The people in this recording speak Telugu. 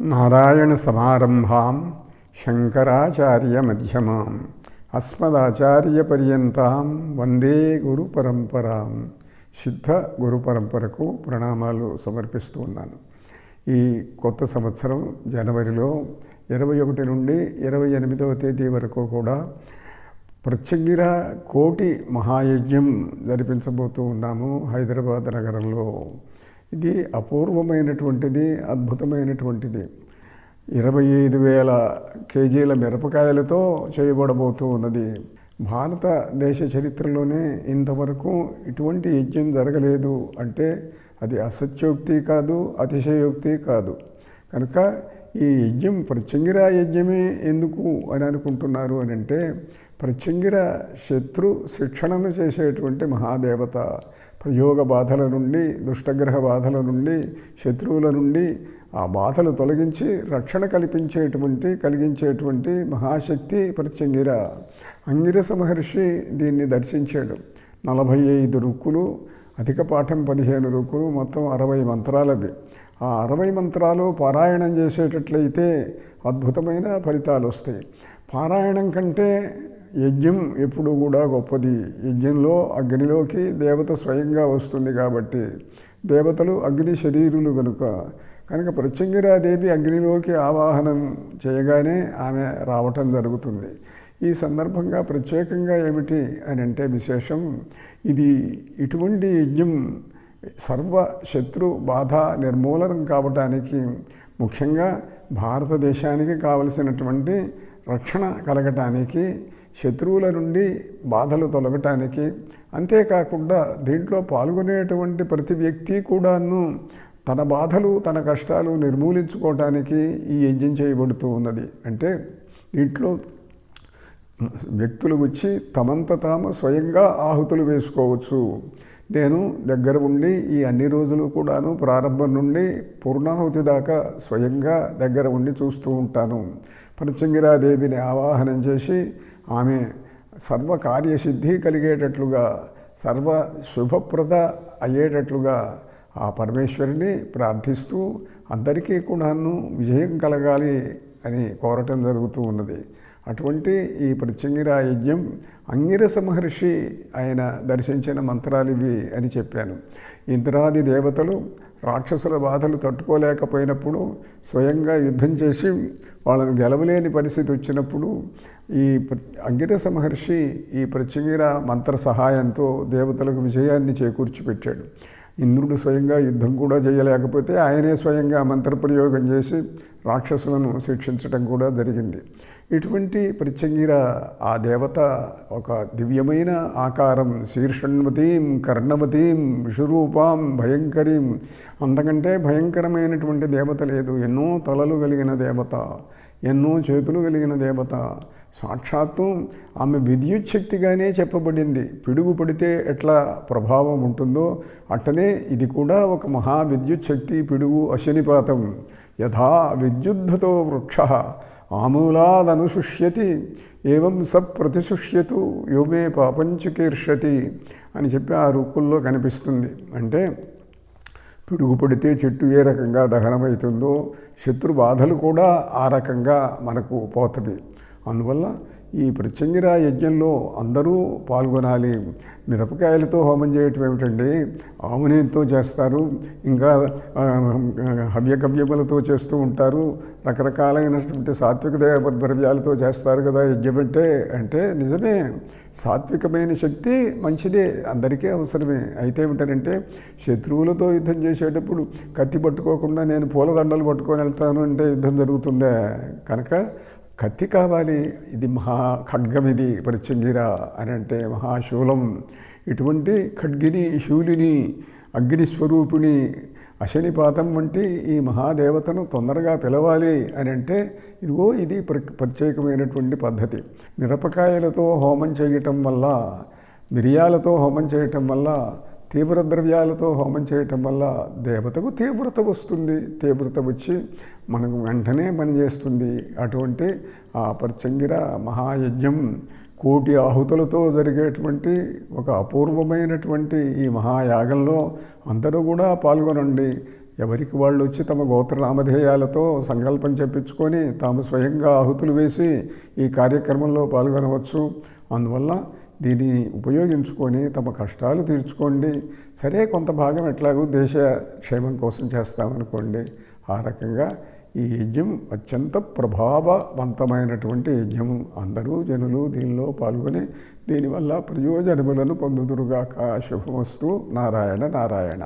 నారాయణ సమారంభాం శంకరాచార్య మధ్యమాం అస్మదాచార్య పర్యంతాం వందే గురు పరంపరాం సిద్ధ గురు పరంపరకు ప్రణామాలు సమర్పిస్తూ ఉన్నాను. ఈ కొత్త సంవత్సరం జనవరిలో ఇరవై ఒకటి నుండి ఇరవై ఎనిమిదవ తేదీ వరకు కూడా ప్రత్యంగిర కోటి మహాయజ్ఞం జరిపించబోతూ ఉన్నాము హైదరాబాద్ నగరంలో. ఇది అపూర్వమైనటువంటిది అద్భుతమైనటువంటిది. ఇరవై ఐదు వేల కేజీల మిరపకాయలతో చేయబడబోతూ ఉన్నది. భారతదేశ చరిత్రలోనే ఇంతవరకు ఇటువంటి యజ్ఞం జరగలేదు అంటే అది అసత్యోక్తి కాదు అతిశయోక్తి కాదు. కనుక ఈ యజ్ఞం ప్రత్యంగిర యజ్ఞమే ఎందుకు అని అనుకుంటున్నారు అని అంటే ప్రత్యంగిర శత్రు శిక్షణను చేసేటువంటి మహాదేవత ప్రయోగ బాధల నుండి దుష్టగ్రహ బాధల నుండి శత్రువుల నుండి ఆ బాధలు తొలగించి రక్షణ కల్పించేటువంటి కలిగించేటువంటి మహాశక్తి ప్రత్యంగిర. అంగిరస మహర్షి దీన్ని దర్శించాడు. నలభై ఐదు రుక్కులు అధిక పాఠం పదిహేను రుక్కులు మొత్తం అరవై మంత్రాలవి. ఆ అరవై మంత్రాలు పారాయణం చేసేటట్లయితే అద్భుతమైన ఫలితాలు వస్తాయి పారాయణం కంటే యజ్ఞం ఎప్పుడు కూడా గొప్పది. యజ్ఞంలో అగ్నిలోకి దేవత స్వయంగా వస్తుంది కాబట్టి దేవతలు అగ్ని శరీరులు కనుక కనుక ప్రత్యంగిరాదేవి అగ్నిలోకి ఆవాహనం చేయగానే ఆమె రావటం జరుగుతుంది. ఈ సందర్భంగా ప్రత్యేకంగా ఏమిటి అని అంటే విశేషం ఇది ఇటువంటి యజ్ఞం సర్వ శత్రు బాధ నిర్మూలనం కావటానికి ముఖ్యంగా భారతదేశానికి కావలసినటువంటి రక్షణ కలగటానికి శత్రువుల నుండి బాధలు తొలగటానికి అంతేకాకుండా దీంట్లో పాల్గొనేటువంటి ప్రతి వ్యక్తి కూడాను తన బాధలు తన కష్టాలు నిర్మూలించుకోవటానికి ఈ యజ్ఞం చేయబడుతూ ఉన్నది. అంటే దీంట్లో వ్యక్తులు వచ్చి తమంత తాము స్వయంగా ఆహుతులు వేసుకోవచ్చు. నేను దగ్గర ఉండి ఈ అన్ని రోజులు కూడాను ప్రారంభం నుండి పూర్ణాహుతి దాకా స్వయంగా దగ్గర ఉండి చూస్తూ ఉంటాను. పరచంగిరాదేవిని ఆవాహనం చేసి ఆమె సర్వకార్యసిద్ధి కలిగేటట్లుగా సర్వ శుభప్రద అయ్యేటట్లుగా ఆ పరమేశ్వరిని ప్రార్థిస్తూ అందరికీ కూడాను విజయం కలగాలి అని కోరటం జరుగుతూ ఉన్నది. అటువంటి ఈ ప్రత్యంగిరా యజ్ఞం అంగిరస మహర్షి ఆయన దర్శించిన మంత్రాలు ఇవి అని చెప్పాను. ఇంద్రాది దేవతలు రాక్షసుల బాధలు తట్టుకోలేకపోయినప్పుడు స్వయంగా యుద్ధం చేసి వాళ్ళని గెలవలేని పరిస్థితి వచ్చినప్పుడు ఈ అంగిరస మహర్షి ఈ ప్రత్యంగిర మంత్ర సహాయంతో దేవతలకు విజయాన్ని చేకూర్చి పెట్టాడు ఇంద్రుడు స్వయంగా యుద్ధం కూడా చేయలేకపోతే ఆయనే స్వయంగా మంత్రప్రయోగం చేసి రాక్షసులను శిక్షించడం కూడా జరిగింది. ఇటువంటి ప్రత్యంగిర ఆ దేవత ఒక దివ్యమైన ఆకారం శీర్షణ్వతీం కర్ణవతీం విషురూపాం భయంకరీం. అంతకంటే భయంకరమైనటువంటి దేవత లేదు. ఎన్నో తలలు కలిగిన దేవత ఎన్నో చేతులు కలిగిన దేవత సాక్షాత్తు ఆమె విద్యుత్ శక్తిగానే చెప్పబడింది. పిడుగు పడితే ఎట్లా ప్రభావం ఉంటుందో అట్టనే ఇది కూడా ఒక మహా విద్యుత్ శక్తి పిడుగు అశనిపాతం యథా విద్యుద్ధతో వృక్ష ఆమూలాదనుశుష్యతి ఏవం స ప్రతిశుష్యతు యోమే పాపంచుకీర్షతి అని చెప్పి ఆ రుక్కుల్లో కనిపిస్తుంది. అంటే పిడుగు పడితే చెట్టు ఏ రకంగా దహనమవుతుందో శత్రు బాధలు కూడా ఆ రకంగా మనకు పోతుంది అందువల్ల ఈ ప్రత్యంగిర యజ్ఞంలో అందరూ పాల్గొనాలి. మిరపకాయలతో హోమం చేయటం ఏమిటండి? ఆవునేతో చేస్తారు. ఇంకా హవ్యగవ్యములతో చేస్తూ ఉంటారు. రకరకాలైనటువంటి సాత్విక ద్రవ్యాలతో చేస్తారు కదా యజ్ఞం అంటే అంటే నిజమే. సాత్వికమైన శక్తి మంచిదే అందరికీ అవసరమే. అయితే ఏమిటంటే శత్రువులతో యుద్ధం చేసేటప్పుడు కత్తి పట్టుకోకుండా నేను పూలదండలు పట్టుకొని వెళ్తాను అంటే యుద్ధం జరుగుతుందే. కనుక కత్తి కావాలి ఇది మహా ఖడ్గం ఇది పరిచంగిర అని అంటే మహాశూలం. ఇటువంటి ఖడ్గిని శూలిని అగ్నిస్వరూపిణి అశనిపాతం వంటి ఈ మహాదేవతను తొందరగా పిలవాలి అని అంటే ఇదిగో ఇది ప్ర ప్రత్యేకమైనటువంటి పద్ధతి. మిరపకాయలతో హోమం చేయటం వల్ల మిరియాలతో హోమం చేయటం వల్ల తీవ్ర ద్రవ్యాలతో హోమం చేయటం వల్ల దేవతకు తీవ్రత వస్తుంది. తీవ్రత వచ్చి మనకు వెంటనే పనిచేస్తుంది అటువంటి ఆ ప్రత్యంగిర మహాయజ్ఞం కోటి ఆహుతులతో జరిగేటువంటి ఒక అపూర్వమైనటువంటి ఈ మహాయాగంలో అందరూ కూడా పాల్గొనండి. ఎవరికి వాళ్ళు వచ్చి తమ గోత్ర నామధేయాలతో సంకల్పం చెప్పించుకొని తాము స్వయంగా ఆహుతులు వేసి ఈ కార్యక్రమంలో పాల్గొనవచ్చు. అందువల్ల దీన్ని ఉపయోగించుకొని తమ కష్టాలు తీర్చుకోండి. సరే కొంత భాగం ఎట్లాగో దేశ క్షేమం కోసం చేస్తామనుకోండి. ఆ రకంగా ఈ యజ్ఞం అత్యంత ప్రభావవంతమైనటువంటి యజ్ఞం. అందరూ జనులు దీనిలో పాల్గొని దీనివల్ల ప్రయోజనములను పొందుదురుగాక. శుభమస్తు. నారాయణ నారాయణ.